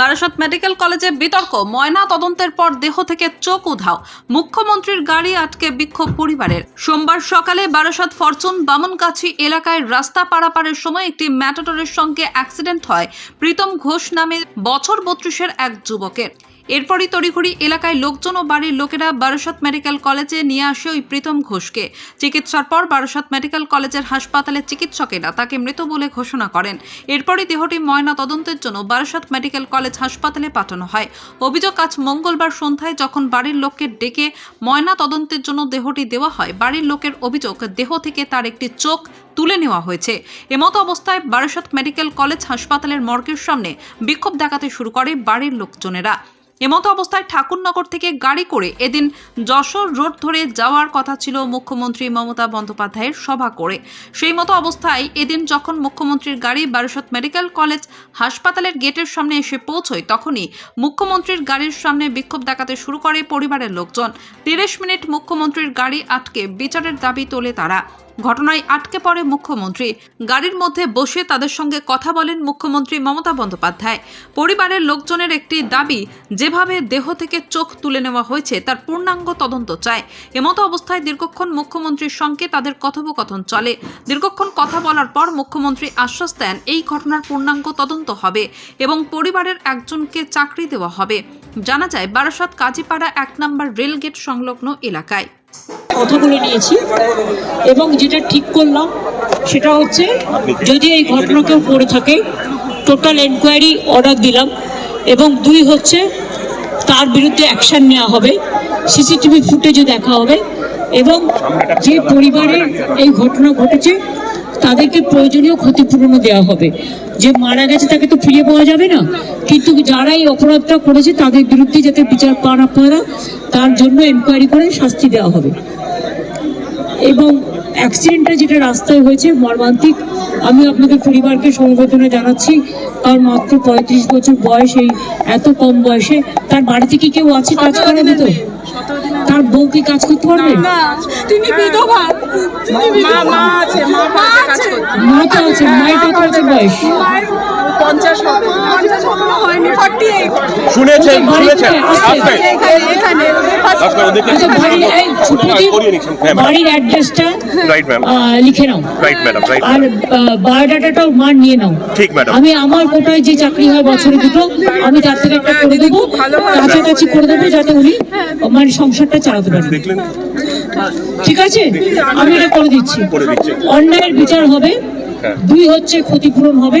Barasat medical কলেজে বিতর্ক, ময়না তদন্তের পর দেহ থেকে চোখ উধাও। মুখ্যমন্ত্রীর গাড়ি আটকে বিক্ষোভ পরিবারের। সোমবার সকালে বারাসত ফরচুন বামনগাছি এলাকায় রাস্তা পারাপারের সময় একটি ম্যাটাটরের সঙ্গে অ্যাক্সিডেন্ট হয়। প্রীতম ঘোষ নামে বছর বত্রিশের এক যুবকের। এরপরই তড়িঘড়ি এলাকায় লোকজন ও বাড়ির লোকেরা বারাসত মেডিকেল কলেজে নিয়ে আসে ওই প্রীতম ঘোষকে। চিকিৎসার পর বারাসত মেডিকেল কলেজের হাসপাতালে চিকিৎসকেরা তাকে মৃত বলে ঘোষণা করেন। এরপরই দেহটি ময়না তদন্তের জন্য বারাসত মেডিকেল কলেজ হাসপাতালে পাঠানো হয়। অভিযোগ আজ মঙ্গলবার সন্ধ্যায় যখন বাড়ির লোককে ডেকে ময়না তদন্তের জন্য দেহটি দেওয়া হয়, বাড়ির লোকের অভিযোগ দেহ থেকে তার একটি চোখ তুলে নেওয়া হয়েছে। এমতো অবস্থায় বারাসত মেডিকেল কলেজ হাসপাতালের মর্গের সামনে বিক্ষোভ দেখাতে শুরু করে বাড়ির লোকজনেরা। এমতো অবস্থায় ঠাকুরনগর থেকে গাড়ি করে এদিন যশোর রোড ধরে যাওয়ার কথা ছিল মুখ্যমন্ত্রী মমতা বন্দ্যোপাধ্যায়ের সভা করে। সেই মতো অবস্থায় এদিন যখন মুখ্যমন্ত্রীর গাড়ি বারাসত মেডিকেল কলেজ হাসপাতালের গেটের সামনে এসে পৌঁছয়, তখনই মুখ্যমন্ত্রীর গাড়ির সামনে বিক্ষোভ দেখাতে শুরু করে পরিবারের লোকজন। তিরিশ মিনিট মুখ্যমন্ত্রীর গাড়ি আটকে বিচারের দাবি তোলে তারা। ঘটনায় আটকে পড়ে মুখ্যমন্ত্রী। গাড়ির মধ্যে বসে তাদের সঙ্গে কথা বলেন মুখ্যমন্ত্রী মমতা বন্দ্যোপাধ্যায়। পরিবারের লোকজনের একটি দাবি, যেভাবে দেহ থেকে চোখ তুলে নেওয়া হয়েছে, তার পূর্ণাঙ্গ তদন্ত চায়। এমতো অবস্থায় দীর্ঘক্ষণ মুখ্যমন্ত্রীর সঙ্গে তাদের কথোপকথন চলে। দীর্ঘক্ষণ কথা বলার পর মুখ্যমন্ত্রী আশ্বাস দেন, এই ঘটনার পূর্ণাঙ্গ তদন্ত হবে এবং পরিবারের একজনকে চাকরি দেওয়া হবে। জানা যায়, বারাসত কাজীপাড়া এক নম্বর রেলগেট সংলগ্ন এলাকায়। কথা বলে নিয়েছি এবং যেটা ঠিক করলাম সেটা হচ্ছে যদি এই ঘটনা কেউ পড়ে থাকে টোটাল এনকোয়ারি অর্ডার দিলাম এবং দুই হচ্ছে তার বিরুদ্ধে অ্যাকশান নেওয়া হবে সিসিটিভি ফুটেজও দেখা হবে এবং যে পরিবারে এই ঘটনা ঘটেছে তাদেরকে প্রয়োজনীয় ক্ষতিপূরণও দেওয়া হবে। যে মারা গেছে তাকে তো ফিরে পাওয়া যাবে না। কিন্তু যারা এই অপরাধটা করেছে, তাদের বিরুদ্ধে যাতে বিচার পান আপনারা, তার জন্য এনকোয়ারি করে শাস্তি দেওয়া হবে। এবং অ্যাক্সিডেন্টটা যেটা রাস্তায় হয়েছে, মর্মান্তিক, আমি আপনাদের পরিবারকে সমবেদনা জানাচ্ছি, কারণ মাত্র পঁয়ত্রিশ বছর বয়স, এই এত কম বয়সে। তার বাড়ি থেকে কেউ আছে কাজ করে না তো তার বউ কি কাজ করতে পারবে? না তিনি বিধবা। মা মা আছে মা কাজ মা তো আছে মায়ের কত বছর বয়স? পঞ্চাশ হবে। পঞ্চাশ এখনও হয়নি ফর্টি এইট শুনেছেন শুনেছেন এখানে এখানে আসবে ওদেরকে বাড়ির এই ছোটদি করিয়ে নিচ্ছেন। বাড়ির অ্যাড্রেসটা লিখে নাও। রাইট ম্যাডাম রাইট আর বায়োডাটাটাও নিয়ে নাও। আমি আমার কোটায় যে চাকরি হয় বছরে দুটো আমি তার থেকে একটা করে দেবো। কাছাকাছি করে দেবো যাতে উনি মানে সংসারটা চালাতে পারেন ঠিক আছে? আমি এটা করে দিচ্ছি। অন্যায়ের বিচার হবে। হ্যাঁ। দুই হচ্ছে ক্ষতিপূরণ হবে।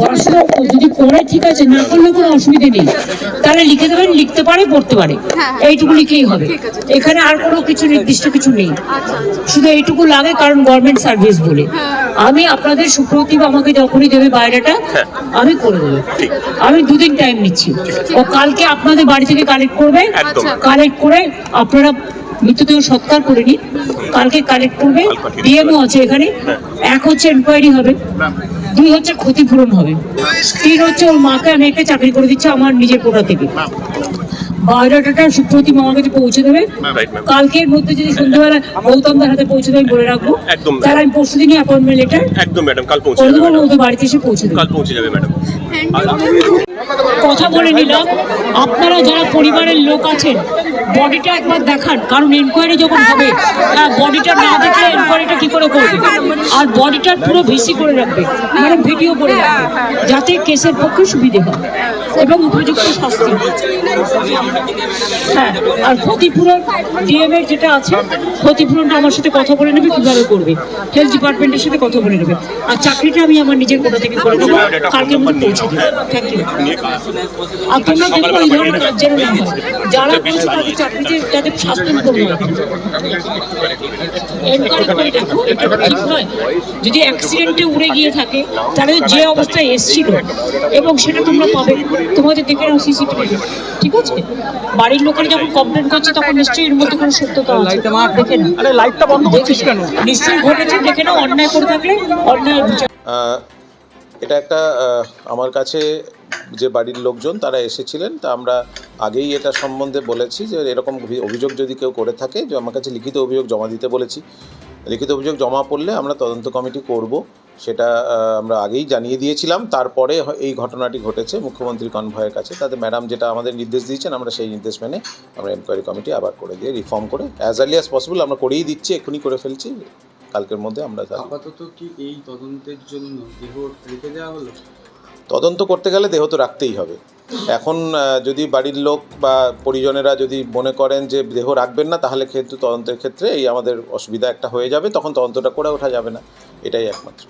পড়াশোনা যদি করে ঠিক আছে না করলে কোনো অসুবিধা নেই। তাহলে লিখে দেবেন লিখতে পারে পড়তে পারে। হ্যাঁ, এইটুকু লিখেই হবে। এখানে আর কোনো কিছু নির্দিষ্ট কিছু নেই। আচ্ছা শুধু এইটুকু লাগে কারণ গভর্নমেন্ট সার্ভিস বলে। আমি আপনাদের সুপ্রতিভ আমাকে যখনই দেবে বাইরেটা আমি করে দেবো। আমি দুদিন টাইম নিচ্ছি। ও কালকে আপনাদের বাড়ি থেকে কালেক্ট করবে। কালেক্ট করে আপনারা মৃতদেহ সৎকার করে নিন কালকে কালেক্ট করবে। ডিএমও আছে এখানে। এক হচ্ছে এনকোয়ারি হবে। দুই হচ্ছে ক্ষতিপূরণ হবে। তিন হচ্ছে ওর মাকে আমি একটা চাকরি করে দিচ্ছি আমার নিজের কোটা থেকে। বায়োডাটাটা সুপ্রতিম আমার কাছে পৌঁছে দেবে। কালকের মধ্যে যদি সন্ধ্যাবেলা গৌতমদার হাতে পৌঁছে দেবে বলে রাখব একদম। তাহলে আমি পরশু দিনই অ্যাপয়েন্টমেন্ট লেটার একদম ম্যাডাম কাল পৌঁছে যাবে দেবো ম্যাডাম ওদের বাড়িতে এসে পৌঁছে দেবো। কাল পৌঁছে যাবে ম্যাডাম কথা বলে নিলাম আপনারা যারা পরিবারের লোক আছেন বডিটা একবার দেখান কারণ এনকোয়ারি যখন হবে বডিটা না দেখলে এনকোয়ারিটা কি করে করবে? আর বডিটার পুরো ভিসি করে রাখবে মানে ভিডিও করে রাখবে যাতে কেসের পক্ষে সুবিধে হয়। এবং উপযুক্ত শাস্তি। হ্যাঁ আর ক্ষতিপূরণ ডিএম এর যেটা আছে, ক্ষতিপূরণটা আমার সাথে কথা বলে নেবে, কীভাবে করবে? হেলথ ডিপার্টমেন্টের সাথে কথা বলে নেবে। আর চাকরিটা আমি আমার নিজের কোথা থেকে করে নেব? কালকে মধ্যে পৌঁছে দেবো থ্যাংক ইউ আর তোমরা দেখো এই ধরনের যেন হয় যারা করছে তাদের চাকরিতে তাদের শাস্তি দিতে হবে এনকোয়ারি করে দেখো, এটা ঠিক নয়। যদি অ্যাক্সিডেন্টে উড়ে গিয়ে থাকে, তাহলে যে অবস্থায় এসছিল, এবং সেটা তোমরা পাবে। তোমাদের দেখে নাও সিসিটিভি ঠিক আছে? বাড়ির লোকেরা যখন কমপ্লেন করছে তখন নিশ্চয়ই এর মধ্যে কোনো সত্যতা আছে। দেখে নাও। আরে লাইটটা বন্ধ করছিস কেন? নিশ্চয়ই ঘটেছে দেখে নাও অন্যায় করে থাকলে অন্যায় বিচার এটা একটা আমার কাছে যে বাড়ির লোকজন তারা এসেছিলেন তা আমরা আগেই এটা সম্বন্ধে বলেছি যে এরকম অভিযোগ যদি কেউ করে থাকে যে আমার কাছে লিখিত অভিযোগ জমা দিতে বলেছি লিখিত অভিযোগ জমা পড়লে আমরা তদন্ত কমিটি করব। সেটা আমরা আগেই জানিয়ে দিয়েছিলাম। তারপরে এই ঘটনাটি ঘটেছে মুখ্যমন্ত্রী কনভয়ের কাছে। তাতে ম্যাডাম যেটা আমাদের নির্দেশ দিয়েছেন আমরা সেই নির্দেশ মেনে আমরা এনকোয়ারি কমিটি আবার করে দিয়ে রিফর্ম করে অ্যাজ আর্লি অ্যাজ পসিবল আমরা করেই দিচ্ছি এক্ষুনি করে ফেলছি। কালকের মধ্যে আমরা আপাতত কি এই তদন্তের জন্য দেহ রেখে দেওয়া হলো? তদন্ত করতে গেলে দেহ তো রাখতেই হবে। এখন যদি বাড়ির লোক বা পরিজনেরা যদি মনে করেন যে দেহ রাখবেন না, তাহলে কিন্তু তদন্তের ক্ষেত্রে এই আমাদের অসুবিধা একটা হয়ে যাবে, তখন তদন্তটা করে ওঠা যাবে না। এটাই একমাত্র।